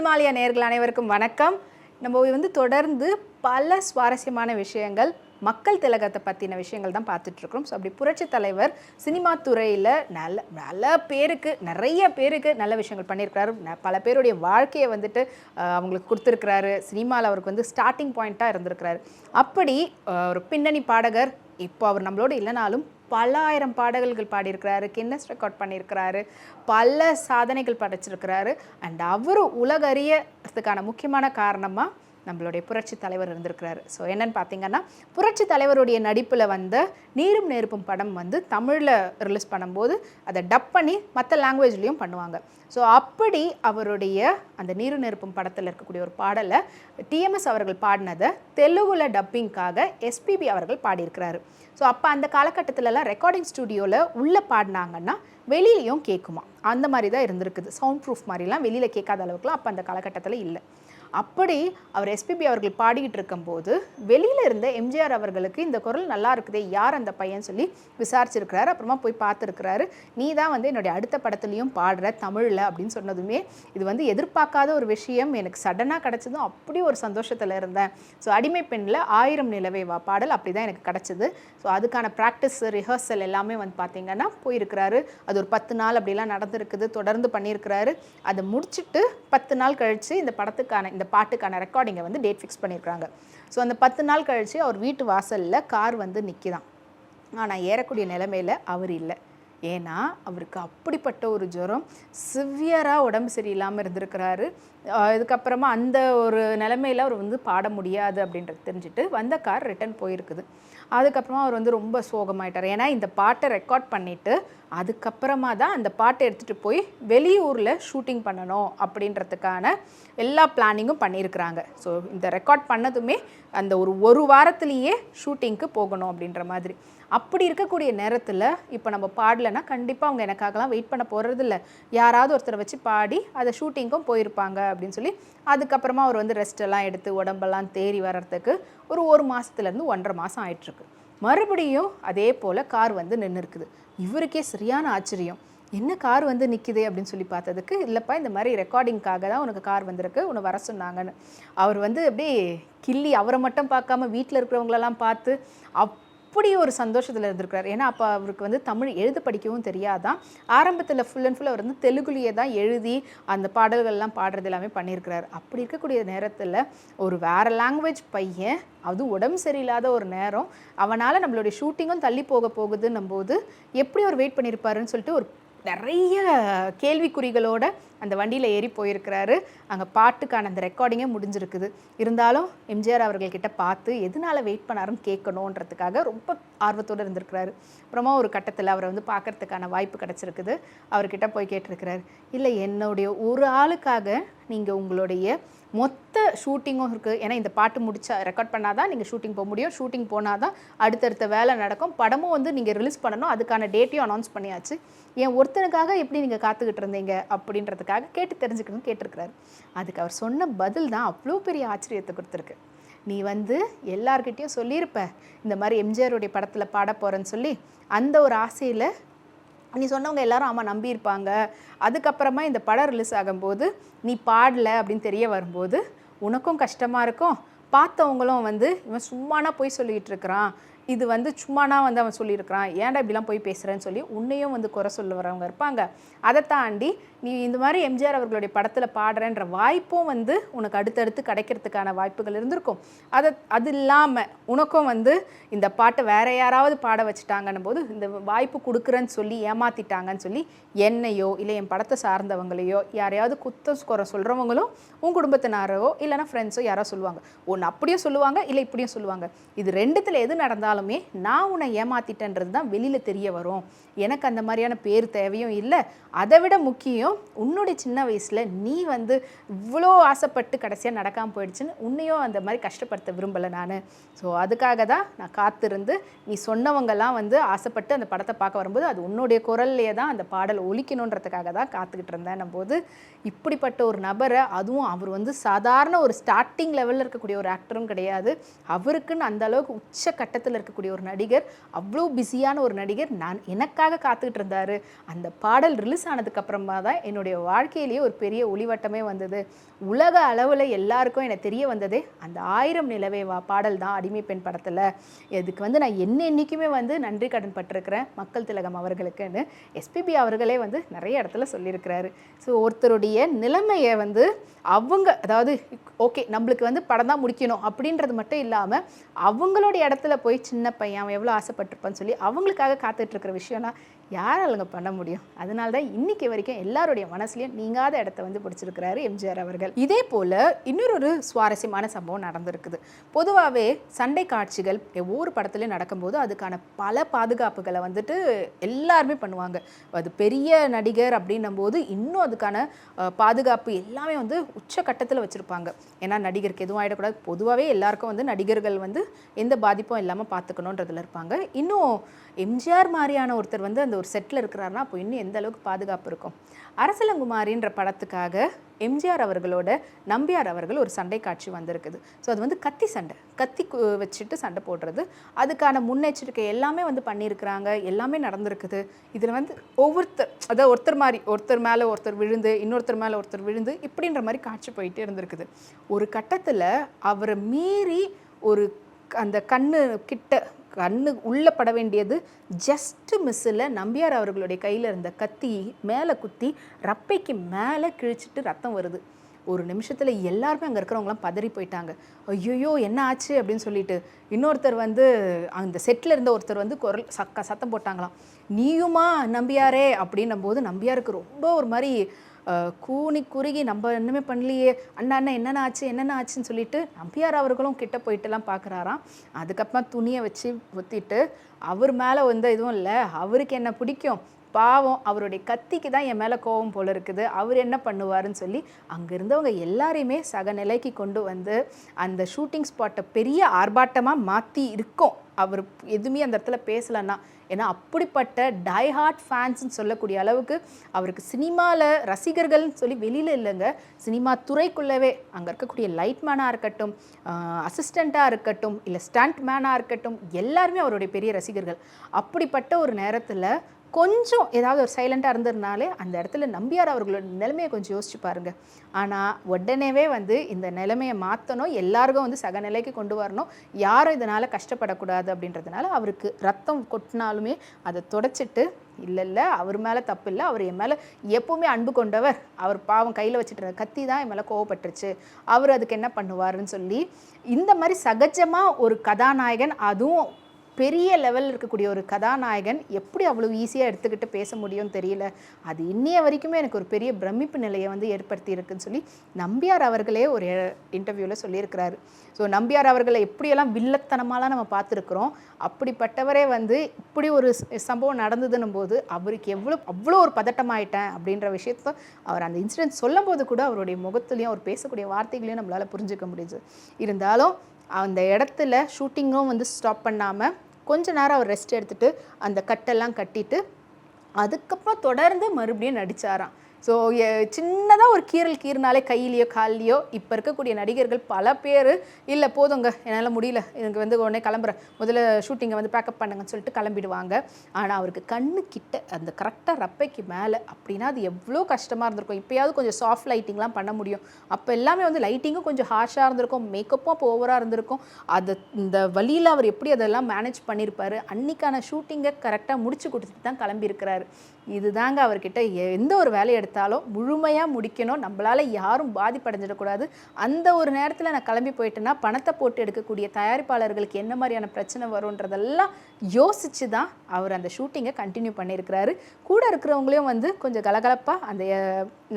மாலியா நேர்கள் அனைவருக்கும் வணக்கம். நம்ம வந்து தொடர்ந்து பல சுவாரஸ்யமான விஷயங்கள் மக்கள் திலகத்தை பற்றின விஷயங்கள் தான் பார்த்துட்ருக்கோம் ஸோ அப்படி புரட்சி தலைவர் சினிமா துறையில் நல்ல நல்ல பேருக்கு நிறைய பேருக்கு நல்ல விஷயங்கள் பண்ணியிருக்கிறாரு. ந- பல பேருடைய வாழ்க்கையை வந்துட்டு அவங்களுக்கு கொடுத்துருக்கிறாரு. சினிமாவில் அவருக்கு வந்து ஸ்டார்டிங் பாயிண்ட்டாக இருந்திருக்கிறாரு. அப்படி ஒரு பின்னணி பாடகர் இப்போ அவர் நம்மளோட இல்லைனாலும் பல ஆயிரம் பாடல்கள் பாடியிருக்கிறாரு கின்னஸ் ரெக்கார்ட் பண்ணியிருக்கிறாரு பல சாதனைகள் படைச்சிருக்கிறாரு. அண்ட் அவர் உலகறியத்துக்கான முக்கியமான காரணமாக நம்மளுடைய புரட்சி தலைவர் இருந்திருக்கிறாரு. ஸோ என்னன்னு பார்த்தீங்கன்னா புரட்சி தலைவருடைய நடிப்பில் வந்த நீரும் நெருப்பும் படம் வந்து தமிழில் ரிலீஸ் பண்ணும்போது அதை டப் பண்ணி மற்ற லாங்குவேஜ்லேயும் பண்ணுவாங்க. ஸோ அப்படி அவருடைய அந்த நீரு நெருப்பும் படத்தில் இருக்கக்கூடிய ஒரு பாடலை டிஎம்எஸ் அவர்கள் பாடினதை தெலுங்குல டப்பிங்க்காக எஸ்பிபி அவர்கள் பாடியிருக்கிறாரு. ஸோ அப்போ அந்த காலகட்டத்திலலாம் ரெக்கார்டிங் ஸ்டுடியோவில் உள்ளே பாடினாங்கன்னா வெளியிலையும் கேட்குமா அந்த மாதிரி தான் இருந்திருக்குது. சவுண்ட் ப்ரூஃப் மாதிரிலாம் வெளியில் கேட்காத அளவுக்குலாம் அப்போ அந்த காலகட்டத்தில் இல்லை. அப்படி அவர் எஸ்பிபி அவர்கள் பாடிக்கிட்டு இருக்கும்போது வெளியில் இருந்த எம்ஜிஆர் அவர்களுக்கு இந்த குரல் நல்லா இருக்குதே யார் அந்த பையன் சொல்லி விசாரிச்சிருக்கிறாரு. அப்புறமா போய் பார்த்துருக்கிறாரு. நீ தான் வந்து என்னுடைய அடுத்த படத்துலையும் பாடுற தமிழில் அப்படின்னு சொன்னதுமே இது வந்து எதிர்பார்க்காத ஒரு விஷயம். எனக்கு சடனாக கிடச்சதும் அப்படி ஒரு சந்தோஷத்தில் இருந்தேன். ஸோ அடிமை பெண்ணில் ஆயிரம் நிலவே வா பாடல் அப்படி தான் எனக்கு கிடச்சிது. ஸோ அதுக்கான ப்ராக்டிஸ் ரிஹர்சல் எல்லாமே வந்து பார்த்திங்கன்னா போயிருக்கிறாரு. அது ஒரு பத்து நாள் அப்படிலாம் நடந்திருக்குது தொடர்ந்து பண்ணியிருக்கிறாரு. அதை முடிச்சுட்டு பத்து நாள் கழித்து இந்த படத்துக்கான இந்த பாட்டுக்கான ரெக்கார்டிங்கை வந்து டேட் ஃபிக்ஸ் பண்ணியிருக்காங்க ஸோ அந்த பத்து நாள் கழித்து அவர் வீட்டு வாசலில் கார் வந்து நிற்கிதான் ஆனால் ஏறக்கூடிய நிலைமையில் அவர் இல்லை. ஏன்னா அவருக்கு அப்படிப்பட்ட ஒரு ஜுரம் சிவியராக உடம்பு சரியில்லாமல் இருந்திருக்கிறாரு. இதுக்கப்புறமா அந்த ஒரு நிலமையில் அவர் வந்து பாட முடியாது அப்படின்றது தெரிஞ்சுட்டு வந்த கார் ரிட்டர்ன் போயிருக்குது. அதுக்கப்புறமா அவர் வந்து ரொம்ப சோகமாயிட்டார். ஏன்னா இந்த பாட்டை ரெக்கார்ட் பண்ணிவிட்டு அதுக்கப்புறமா தான் அந்த பாட்டை எடுத்துகிட்டு போய் வெளியூரில் ஷூட்டிங் பண்ணணும் அப்படின்றதுக்கான எல்லா பிளானிங்கும் பண்ணியிருக்கிறாங்க. ஸோ இந்த ரெக்கார்ட் பண்ணதுமே அந்த ஒரு ஒரு வாரத்துலேயே ஷூட்டிங்க்கு போகணும் அப்படின்ற மாதிரி. அப்படி இருக்கக்கூடிய நேரத்தில் இப்போ நம்ம பாடலைன்னா கண்டிப்பாக அவங்க எனக்காகலாம் வெயிட் பண்ண போகிறதில்ல யாராவது ஒருத்தரை வச்சு பாடி அதை ஷூட்டிங்க்கும் போயிருப்பாங்க அப்படின்னு சொல்லி அதுக்கப்புறமா அவர் வந்து ரெஸ்ட்டெல்லாம் எடுத்து உடம்பெல்லாம் தேறி வர்றதுக்கு ஒரு ஒரு மாதத்துலேருந்து ஒன்றரை மாதம் ஆயிட்டுருக்கு. மறுபடியும் அதே போல் கார் வந்து நின்று இருக்குது இவருக்கே சரியான ஆச்சரியம். என்ன கார் வந்து நிற்கிதே அப்படின்னு சொல்லி பார்த்ததுக்கு இல்லைப்பா இந்த மாதிரி ரெக்கார்டிங்க்காக தான் உனக்கு கார் வந்திருக்கு. உன்னை வர சொன்னாங்கன்னு. அவர் வந்து அப்படியே கிள்ளி அவரை மட்டும் பார்க்காம வீட்டில் இருக்கிறவங்களெல்லாம் பார்த்து அப் அப்படி ஒரு சந்தோஷத்தில் இருந்திருக்கிறார். ஏன்னா அப்போ அவருக்கு வந்து தமிழ் எழுத படிக்கவும் தெரியாதான். ஆரம்பத்தில் ஃபுல் அண்ட் ஃபுல் அவர் வந்து தெலுங்குலேயே தான் எழுதி அந்த பாடல்கள்லாம் பாடுறது எல்லாமே பண்ணியிருக்கிறார். அப்படி இருக்கக்கூடிய நேரத்தில் ஒரு வேறு லாங்குவேஜ் பையன் அது உடம்பு சரியில்லாத ஒரு நேரம் அவனால் நம்மளுடைய ஷூட்டிங்கும் தள்ளி போக போகுதுன்னும் போது எப்படி அவர் வெயிட் பண்ணியிருப்பாருன்னு சொல்லிட்டு ஒரு நிறைய கேள்விக்குறிகளோட அந்த வண்டியில் ஏறி போயிருக்கிறாரு. அங்கே பாட்டுக்கான அந்த ரெக்கார்டிங்கே முடிஞ்சிருக்குது. இருந்தாலும் எம்ஜிஆர் அவர்கள்கிட்ட பார்த்து எதனால வெயிட் பண்ணாருன்னு கேட்கணுன்றதுக்காக ரொம்ப ஆர்வத்தோடு இருந்திருக்கிறாரு. அப்புறமா ஒரு கட்டத்தில் அவரை வந்து பார்க்கறதுக்கான வாய்ப்பு கிடச்சிருக்குது. அவர்கிட்ட போய் கேட்டிருக்கிறாரு. இல்லை என்னுடைய ஒரு ஆளுக்காக நீங்கள் உங்களுடைய மொத்த ஷூட்டிங்கும் இருக்குது ஏன்னா இந்த பாட்டு முடிச்சா ரெக்கார்ட் பண்ணால் தான் நீங்கள் ஷூட்டிங் போக முடியும். ஷூட்டிங் போனால் தான் அடுத்தடுத்த வேலை நடக்கும். படமும் வந்து நீங்கள் ரிலீஸ் பண்ணணும். அதுக்கான டேட்டையும் அனௌன்ஸ் பண்ணியாச்சு. என் ஒருத்தனுக்காக எப்படி நீங்கள் காத்துக்கிட்டு இருந்தீங்க அப்படின்றதுக்காக கேட்டு தெரிஞ்சுக்கணும்னு கேட்டிருக்கிறாரு. அதுக்கு அவர் சொன்ன பதில் தான் அவ்வளோ பெரிய ஆச்சரியத்தை கொடுத்துருக்கு. நீ வந்து எல்லார்கிட்டேயும் சொல்லியிருப்ப இந்த மாதிரி எம்ஜிஆருடைய படத்தில் பாட போகிறேன்னு சொல்லி அந்த ஒரு ஆசையில் நீ சொன்னவங்க எல்லாரும் ஆமாம் நம்பியிருப்பாங்க. அதுக்கப்புறமா இந்த படம் ரிலீஸ் ஆகும்போது நீ பாடல அப்படின்னு தெரிய வரும்போது உனக்கும் கஷ்டமாக இருக்கும். பார்த்தவங்களும் வந்து இவன் சும்மானா போய் சொல்லிக்கிட்டு இருக்கிறான். இது வந்து சும்மானா வந்து அவன் சொல்லியிருக்கிறான். ஏன்டா இப்படிலாம் போய் பேசுகிறேன்னு சொல்லி உன்னையும் வந்து குறை சொல்ல வரவங்க இருப்பாங்க. அதை தாண்டி நீ இந்த மாதிரி எம்ஜிஆர் அவர்களுடைய படத்தில் பாடுறேன்ற வாய்ப்பும் வந்து உனக்கு அடுத்தடுத்து கிடைக்கிறதுக்கான வாய்ப்புகள் இருந்திருக்கும். அதை அது இல்லாமல் உனக்கும் வந்து இந்த பாட்டை வேற யாராவது பாட வச்சுட்டாங்கன்னும் போது இந்த வாய்ப்பு கொடுக்குறேன்னு சொல்லி ஏமாத்திட்டாங்கன்னு சொல்லி என்னையோ இல்லை என் படத்தை சார்ந்தவங்களையோ யாரையாவது குத்தம் குறை சொல்கிறவங்களும் உன் குடும்பத்தினாரோ இல்லைன்னா ஃப்ரெண்ட்ஸோ யாரோ சொல்லுவாங்க. ஒன்று அப்படியும் சொல்லுவாங்க இல்லை இப்படியும் சொல்லுவாங்க. இது ரெண்டுத்தில் எது நடந்தாலும் நான் உன்னை ஏமாத்திட்டேன்றது தான் வெளியில் தெரிய வரும். எனக்கு அந்த மாதிரியான பேர் தேவையும் இல்லை. அதை விட முக்கியம் உன்னுடைய சின்ன வயசில் நீ வந்து இவ்வளோ ஆசைப்பட்டு கடைசியாக நடக்காமல் போயிடுச்சுன்னு உன்னையும் அந்த மாதிரி கஷ்டப்படுத்த விரும்பலை நான். ஸோ அதுக்காக தான் நான் காத்திருந்து நீ சொன்னவங்கெல்லாம் வந்து ஆசைப்பட்டு அந்த படத்தை பார்க்க வரும்போது அது உன்னுடைய குரல்லையே தான் அந்த பாடல் ஒழிக்கணுன்றதுக்காக தான் காத்துக்கிட்டு இருந்தேன் போது இப்படிப்பட்ட ஒரு நபரை அதுவும் அவர் வந்து சாதாரண ஒரு ஸ்டார்டிங் லெவலில் இருக்கக்கூடிய ஒரு ஆக்டரும் கிடையாது. அவருக்குன்னு அந்த அளவுக்கு உச்ச கட்டத்தில் இருக்கக்கூடிய ஒரு நடிகர் அவ்வளோ பிஸியான ஒரு நடிகர் நான் எனக்காக காத்துக்கிட்டு இருந்தாரு. அந்த பாடல் ரிலீஸ் ஆனதுக்கு அப்புறமா தான் என்னுடைய வாழ்க்கையிலேயே ஒரு பெரிய ஒளிவட்டமே வந்தது. உலக அளவில் எல்லாருக்கும் எனக்கு தெரிய வந்ததே அந்த ஆயிரம் நிலவே வா பாடல் தான் அடிமை பெண் படத்தில். இதுக்கு வந்து நான் என்ன என்றைக்குமே வந்து நன்றி கடன் பட்டிருக்கிறேன் மக்கள் திலகம் அவர்களுக்குன்னு எஸ்பிபி அவர்களே வந்து நிறைய இடத்துல சொல்லியிருக்கிறாரு. ஸோ ஒருத்தருடைய நிலைமையை வந்து அவங்க அதாவது ஓகே நம்மளுக்கு வந்து படம் தான் முடிக்கணும் அப்படின்றது மட்டும் இல்லாமல் அவங்களோட இடத்துல போய் சின்ன பையன் அவன் எவ்வளோ ஆசைப்பட்டிருப்பான்னு சொல்லி அவங்களுக்காக காத்துட்டு இருக்கிற விஷயம்லாம் யாராலுங்க பண்ண முடியும்? அதனால தான் இன்னைக்கு வரைக்கும் எல்லாருடைய மனசுலையும் நீங்காத இடத்த வந்து பிடிச்சிருக்கிறாரு எம்ஜிஆர் அவர்கள். இதே போல் இன்னொரு ஒரு சுவாரஸ்யமான சம்பவம் நடந்திருக்குது. பொதுவாகவே சண்டை காட்சிகள் ஒவ்வொரு படத்துலையும் நடக்கும்போது அதுக்கான பல பாதுகாப்புகளை வந்துட்டு எல்லாருமே பண்ணுவாங்க. அது பெரிய நடிகர் அப்படின்னும் போது இன்னும் அதுக்கான பாதுகாப்பு எல்லாமே வந்து உச்சக்கட்டத்தில் வச்சுருப்பாங்க. ஏன்னா நடிகருக்கு எதுவும் ஆகிடக்கூடாது பொதுவாகவே எல்லாருக்கும் வந்து நடிகர்கள் வந்து எந்த பாதிப்பும் இல்லாமல் பார்த்துக்கணுன்றதுல இருப்பாங்க. இன்னும் எம்ஜிஆர் மாதிரியான ஒருத்தர் வந்து அந்த ஒரு செட்டில் இருக்கிறாருன்னா அப்போ இன்னும் எந்த அளவுக்கு பாதுகாப்பு இருக்கும்? அரசலங்குமாரின்ற படத்துக்காக எம்ஜிஆர் அவர்களோட நம்பியார் அவர்கள் ஒரு சண்டை காட்சி வந்திருக்குது. ஸோ அது வந்து கத்தி சண்டை. கத்தி வச்சுட்டு சண்டை போடுறது. அதுக்கான முன்னெச்சரிக்கை எல்லாமே வந்து பண்ணியிருக்கிறாங்க. எல்லாமே நடந்திருக்குது. இதில் வந்து ஒவ்வொருத்தர் அதாவது ஒருத்தர் மாதிரி ஒருத்தர் மேலே ஒருத்தர் விழுந்து இன்னொருத்தர் மேலே ஒருத்தர் விழுந்து இப்படின்ற மாதிரி காட்சி போயிட்டே இருந்திருக்குது. ஒரு கட்டத்தில் அவரை மீறி ஒரு அந்த கண்ணு கிட்ட கண்ணு உள்ளே பட வேண்டியது ஜஸ்ட் மிஸ்ஸில் நம்பியார் அவர்களுடைய கையில் இருந்த கத்தி மேலே குத்தி ரப்பைக்கு மேலே கிழிச்சிட்டு ரத்தம் வருது. ஒரு நிமிஷத்தில் எல்லாருமே அங்கே இருக்கிறவங்களாம் பதறி போயிட்டாங்க. ஐயோயோ என்ன ஆச்சு அப்படின்னு சொல்லிட்டு இன்னொருத்தர் வந்து அந்த செட்டில் இருந்த ஒருத்தர் வந்து குரல் சக்க சத்தம் போட்டாங்களாம். நீயுமா நம்பியாரே அப்படின்னும் போது நம்பியாருக்கு ரொம்ப ஒரு மாதிரி கூனி குறுகி நம்ம இன்னுமே பண்ணலையே. அண்ணா அண்ணா என்னென்ன ஆச்சு என்னென்ன ஆச்சுன்னு சொல்லிட்டு நம்பியார் அவர்களும் கிட்ட போயிட்டுலாம் பார்க்குறாராம் அதுக்கப்புறமா துணியை வச்சு ஒத்திட்டு அவர் மேலே வந்து எதுவும் இல்லை. அவருக்கு என்ன பிடிக்கும்? பாவம் அவருடைய கத்திக்கு தான் என் மேலே கோவம் போல இருக்குது. அவர் என்ன பண்ணுவாருன்னு சொல்லி அங்கே இருந்தவங்க எல்லாரையுமே சக நிலைக்கு கொண்டு வந்து அந்த ஷூட்டிங் ஸ்பாட்டை பெரிய ஆர்ப்பாட்டமாக மாற்றி இருக்கோம். அவர் எதுவுமே அந்த இடத்துல பேசலைன்னா ஏன்னா அப்படிப்பட்ட டைஹார்ட் ஃபேன்ஸ்னு சொல்லக்கூடிய அளவுக்கு அவருக்கு சினிமாவில் ரசிகர்கள்னு சொல்லி வெளியில் இல்லைங்க. சினிமா துறைக்குள்ளவே அங்கே இருக்கக்கூடிய லைட்மேனாக இருக்கட்டும் அசிஸ்டண்ட்டாக இருக்கட்டும் இல்லை ஸ்டண்ட் மேனாக இருக்கட்டும் எல்லாருமே அவருடைய பெரிய ரசிகர்கள். அப்படிப்பட்ட ஒரு நேரத்தில் கொஞ்சம் ஏதாவது ஒரு சைலண்ட்டாக இருந்திருந்தாலே அந்த இடத்துல நம்பியார் அவர்களோட நிலைமையை கொஞ்சம் யோசிச்சு பாருங்கள் ஆனால் உடனேவே வந்து இந்த நிலைமையை மாற்றணும் எல்லாருக்கும் வந்து சகநிலைக்கு கொண்டு வரணும் யாரும் இதனால் கஷ்டப்படக்கூடாது அப்படின்றதுனால அவருக்கு ரத்தம் கொட்டினாலுமே அதை தொடச்சிட்டு இல்லை இல்லை அவர் மேலே தப்பு இல்லை அவர் என் மேலே எப்போவுமே அன்பு கொண்டவர் அவர் பாவம் கையில் வச்சுட்டு இருந்த கத்தி தான் என் மேலே கோவப்பட்டுருச்சு அவர் அதுக்கு என்ன பண்ணுவாருன்னு சொல்லி இந்த மாதிரி சகஜமாக ஒரு கதாநாயகன் அதுவும் பெரிய லெவலில் இருக்கக்கூடிய ஒரு கதாநாயகன் எப்படி அவ்வளோ ஈஸியாக எடுத்துக்கிட்டு பேச முடியும்னு தெரியல. அது இன்னைய வரைக்குமே எனக்கு ஒரு பெரிய பிரமிப்பு நிலையை வந்து ஏற்படுத்தி இருக்குன்னு சொல்லி நம்பியார் அவர்களே ஒரு இன்டர்வியூவில் சொல்லியிருக்கிறாரு. ஸோ நம்பியார் அவர்களை எப்படியெல்லாம் வில்லத்தனமாலாம் நம்ம பார்த்துருக்குறோம் அப்படிப்பட்டவரே வந்து இப்படி ஒரு சம்பவம் நடந்ததுன்னும் போது அவருக்கு எவ்வளோ அவ்வளோ ஒரு பதட்டமாயிட்டேன் அப்படின்ற விஷயத்த அவர் அந்த இன்சிடென்ட் சொல்லும் போது கூட அவருடைய முகத்துலையும் அவர் பேசக்கூடிய வார்த்தைகளையும் நம்மளால் புரிஞ்சுக்க முடியுது இருந்தாலும் அந்த இடத்துல ஷூட்டிங்கும் வந்து ஸ்டாப் பண்ணாமல் கொஞ்ச நேரம் அவர் ரெஸ்ட் எடுத்துட்டு அந்த கட்டெல்லாம் கட்டிட்டு அதுக்கப்புறம் தொடர்ந்து மறுபடியும் நடிச்சாராம். ஸோ சின்னதாக ஒரு கீறல் கீறினாலே கையிலையோ கால்லையோ இப்போ இருக்கக்கூடிய நடிகர்கள் பல பேர் இல்லை போதுங்க என்னால் முடியல எனக்கு வந்து உடனே கிளம்புறேன். முதல்ல ஷூட்டிங்கை வந்து பேக்கப் பண்ணுங்கன்னு சொல்லிட்டு கிளம்பிடுவாங்க. ஆனால் அவருக்கு கண்ணு கிட்ட அந்த கரெக்டாக ரப்பைக்கு மேலே அப்படின்னா அது எவ்வளோ கஷ்டமாக இருந்திருக்கும். இப்போயாவது கொஞ்சம் சாஃப்ட் லைட்டிங்லாம் பண்ண முடியும். அப்போ எல்லாமே வந்து லைட்டிங்கும் கொஞ்சம் ஹார்ஷாக இருந்திருக்கும். மேக்கப்பும் அப்போ ஓவராக இருந்திருக்கும். அது இந்த வழியில் அவர் எப்படி அதெல்லாம் மேனேஜ் பண்ணியிருப்பார் அன்னைக்கான ஷூட்டிங்கை கரெக்டாக முடிச்சு கொடுத்துட்டு தான் கிளம்பியிருக்கிறாரு. இதுதாங்க அவர்கிட்ட எந்த ஒரு வேலையை எடுத்தாலும் முழுமையாக முடிக்கணும். நம்மளால் யாரும் பாதிப்படைஞ்சிடக்கூடாது. அந்த ஒரு நேரத்தில் நான் கிளம்பி போயிட்டேன்னா பணத்தை போட்டு எடுக்கக்கூடிய தயாரிப்பாளர்களுக்கு என்ன மாதிரியான பிரச்சனை வரும்ன்றதெல்லாம் யோசித்து தான் அவர் அந்த ஷூட்டிங்கை கண்டினியூ பண்ணியிருக்கிறாரு. கூட இருக்கிறவங்களையும் வந்து கொஞ்சம் கலகலப்பாக அந்த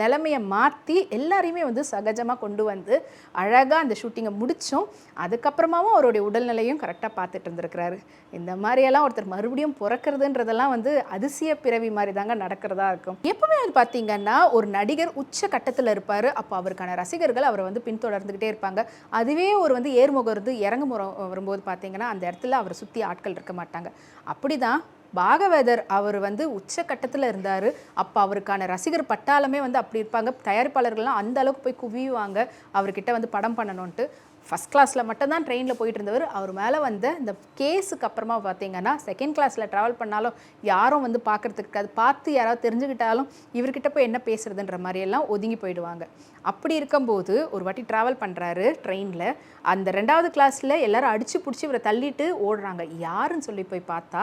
நிலைமையை மாற்றி எல்லாரையுமே வந்து சகஜமாக கொண்டு வந்து அழகாக அந்த ஷூட்டிங்கை முடித்தோம் அதுக்கப்புறமாவும் அவருடைய உடல்நிலையும் கரெக்டாக பார்த்துட்டு இருந்திருக்கிறாரு. இந்த மாதிரியெல்லாம் ஒருத்தர் மறுபடியும் பிறக்கிறதுன்றதெல்லாம் வந்து அதிசய பிறவி மாதிரி தாங்க நடக்கிறதா இருக்கும். எப்பவுமே வந்து பார்த்தீங்கன்னா ஒரு நடிகர் உச்ச கட்டத்தில் இருப்பார். அப்போ அவருக்கான ரசிகர்கள் அவரை வந்து பின்தொடர்ந்துக்கிட்டே இருப்பாங்க. அதுவே ஒரு வந்து ஏர்முகர்ந்து இறங்கு முறை வரும்போது பார்த்தீங்கன்னா அந்த இடத்துல அவரை சுற்றி ஆட்கள் இருக்க மாட்டாங்க. அப்படிதான் பாகவதர் அவர் வந்து உச்சக்கட்டத்தில் இருந்தார். அப்போ அவருக்கான ரசிகர் பட்டாளமே வந்து அப்படி இருப்பாங்க. தயாரிப்பாளர்கள்லாம் அந்த அளவுக்கு போய் குவியுவாங்க அவர்கிட்ட வந்து படம் பண்ணணுன்ட்டு ஃபஸ்ட் கிளாஸில் மட்டும்தான் ட்ரெயினில் போயிட்டு இருந்தவர் அவர் மேலே வந்த இந்த கேஸுக்கு அப்புறமா பார்த்தீங்கன்னா செகண்ட் கிளாஸில் ட்ராவல் பண்ணாலும் யாரும் வந்து பார்க்கறதுக்கு அது பார்த்து யாராவது தெரிஞ்சுக்கிட்டாலும் இவர்கிட்ட போய் என்ன பேசுறதுன்ற மாதிரியெல்லாம் ஒதுங்கி போயிடுவாங்க. அப்படி இருக்கும்போது ஒரு வாட்டி ட்ராவல் பண்ணுறாரு ட்ரெயினில் அந்த ரெண்டாவது கிளாஸில் எல்லோரும் அடித்து பிடிச்சி இவரை தள்ளிட்டு ஓடுறாங்க. யாருன்னு சொல்லி போய் பார்த்தா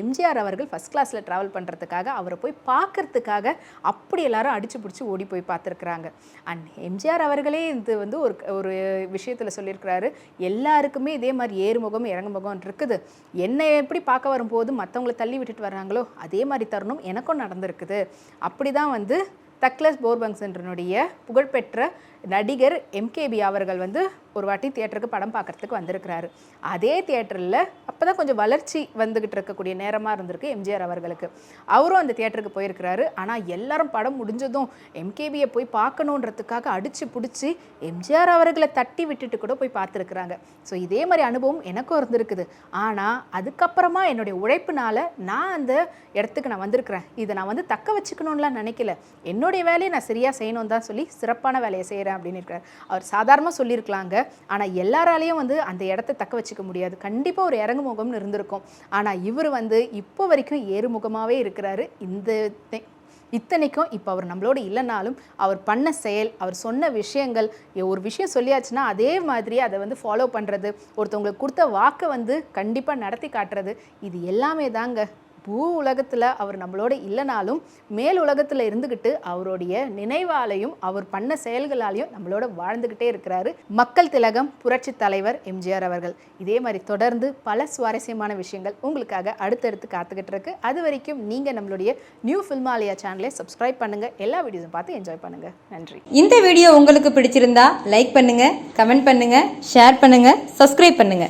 எம்ஜிஆர் அவர்கள் ஃபஸ்ட் கிளாஸில் ட்ராவல் பண்ணுறதுக்காக அவரை போய் பார்க்கறதுக்காக அப்படி எல்லாரும் அடித்து பிடிச்சி ஓடி போய் பார்த்துருக்குறாங்க. அண்ட் எம்ஜிஆர் அவர்களே இது வந்து ஒரு ஒரு விஷயத்தில் சொல்லியிருக்கிறாரு. எல்லாருக்குமே இதே மாதிரி ஏறுமுகம் இறங்குமுகம் இருக்குது. என்னை எப்படி பார்க்க வரும்போது மற்றவங்களை தள்ளி விட்டுட்டு வர்றாங்களோ அதே மாதிரி தருணம் எனக்கும் நடந்திருக்குது. அப்படி தான் வந்து தக்லஸ் போர்பங்சன்றனுடைய புகழ்பெற்ற நடிகர் எம்கேபி அவர்கள் வந்து ஒரு வாட்டி தியேட்டருக்கு படம் பார்க்குறதுக்கு வந்திருக்கிறாரு. அதே தியேட்டரில் அப்போ தான் கொஞ்சம் வளர்ச்சி வந்துக்கிட்டு இருக்கக்கூடிய நேரமாக இருந்திருக்கு எம்ஜிஆர் அவர்களுக்கு. அவரும் அந்த தியேட்டருக்கு போயிருக்கிறாரு. ஆனால் எல்லாரும் படம் முடிஞ்சதும் எம்கேபியை போய் பார்க்கணுன்றதுக்காக அடித்து பிடிச்சி எம்ஜிஆர் அவர்களை தட்டி விட்டுட்டு கூட போய் பார்த்துருக்குறாங்க. ஸோ இதே மாதிரி அனுபவம் எனக்கும் இருந்திருக்குது. ஆனால் அதுக்கப்புறமா என்னுடைய உழைப்புனால நான் அந்த இடத்துக்கு நான் வந்திருக்கிறேன். இதை நான் வந்து தக்க வச்சுக்கணும்லாம் நினைக்கல. என்னுடைய வேலையை நான் சரியாக செய்யணும் தான் சொல்லி சிறப்பான வேலையை செய்கிறேன் அப்படின்னு இருக்கிறார். அவர் சாதாரணமாக சொல்லியிருக்கலாங்க. ஆனால் எல்லாராலையும் வந்து அந்த இடத்த தக்க வச்சுக்க முடியாது. கண்டிப்பாக ஒரு இறங்குமுகம்னு இருந்திருக்கும். ஆனால் இவர் வந்து இப்போ வரைக்கும் ஏறுமுகமாகவே இருக்கிறாரு. இந்த இத்தனைக்கும் இப்போ அவர் நம்மளோட இல்லைனாலும் அவர் பண்ண செயல் அவர் சொன்ன விஷயங்கள் ஒரு விஷயம் சொல்லியாச்சுன்னா அதே மாதிரி அதை வந்து ஃபாலோ பண்ணுறது ஒருத்தவங்களுக்கு கொடுத்த வாக்கை வந்து கண்டிப்பாக நடத்தி காட்டுறது இது எல்லாமே தாங்க. பூ உலகத்தில் அவர் நம்மளோட இல்லைனாலும் மேல் உலகத்தில் இருந்துக்கிட்டு அவருடைய நினைவாலையும் அவர் பண்ண செயல்களாலையும் நம்மளோட வாழ்ந்துக்கிட்டே இருக்கிறாரு. மக்கள் திலகம் புரட்சி தலைவர் எம்ஜிஆர் அவர்கள். இதே மாதிரி தொடர்ந்து பல சுவாரஸ்யமான விஷயங்கள் உங்களுக்காக அடுத்தடுத்து காத்துக்கிட்டு இருக்கு. அது வரைக்கும் நீங்கள் நம்மளுடைய நியூ ஃபில்மாலயா சேனலை சப்ஸ்கிரைப் பண்ணுங்கள் எல்லா வீடியோஸும் பார்த்து என்ஜாய் பண்ணுங்கள் நன்றி. இந்த வீடியோ உங்களுக்கு பிடிச்சிருந்தா லைக் பண்ணுங்க கமெண்ட் பண்ணுங்க ஷேர் பண்ணுங்க சப்ஸ்கிரைப் பண்ணுங்க.